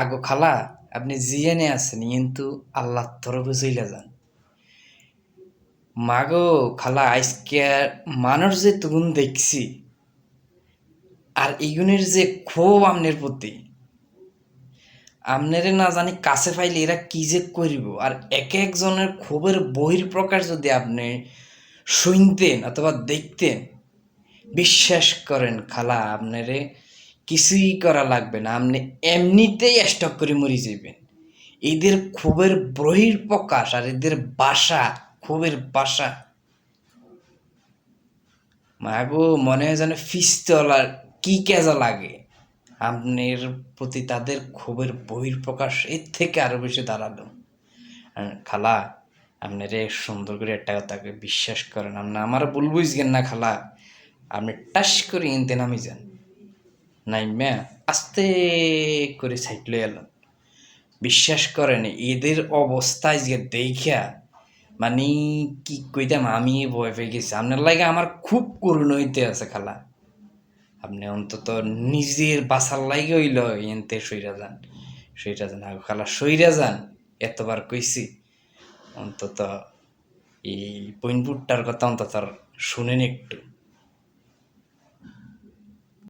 আগো খালা, আপনি জিয়ানে আছেন, কিন্তু আল্লাহ তরফে চইলা যান। মাগো খালা, আজকে মানুষ যে তুগুন দেখছি, আর ইগুনের যে ক্ষোভ আমনের প্রতি, আমনেরে না জানি কাছে পাইলে এরা কি যে করিব, আর এক একজনের ক্ষোভের বহির প্রকাশ যদি আপনি শুনতেন অথবা দেখতেন, বিশ্বাস করেন খালা, আপনারে কিছুই করা লাগবে না। আপনি এমনিতেই স্টক করে মরে যাবেন এদের ক্ষোভের বহির প্রকাশ আর এদের বাসা, ক্ষোভের বাসা। মাগো, মনে হয় যেন ফিস্তলার কি কেজা লাগে। আপনার প্রতি তাদের ক্ষোভের বহির প্রকাশ এর থেকে আরও বেশি দাঁড়াল। আর খালা, আপনারে সুন্দর করে একটা কথাকে বিশ্বাস করেন। আপনি আমার ভুল বুঝবেন না খালা। আপনি টাস করে ইনতে নামি যান। নাই ম্যা আস্তে করে সাইড লয়ে এলাম। বিশ্বাস করেন, এদের অবস্থায় যে দেখা মানে কি কইতাম আমি ভয় পেয়ে গেছি। আপনার লাগে আমার খুব করুণ হইতে আছে খালা। আপনি অন্তত নিজের বাসার লাগে হইল, এনতে সইরা যান। সইরা যান। আগো খালা সইরা যান, এতবার কইছি। অন্তত এই পইনপুরটার কথা অন্তত শুনেন একটু।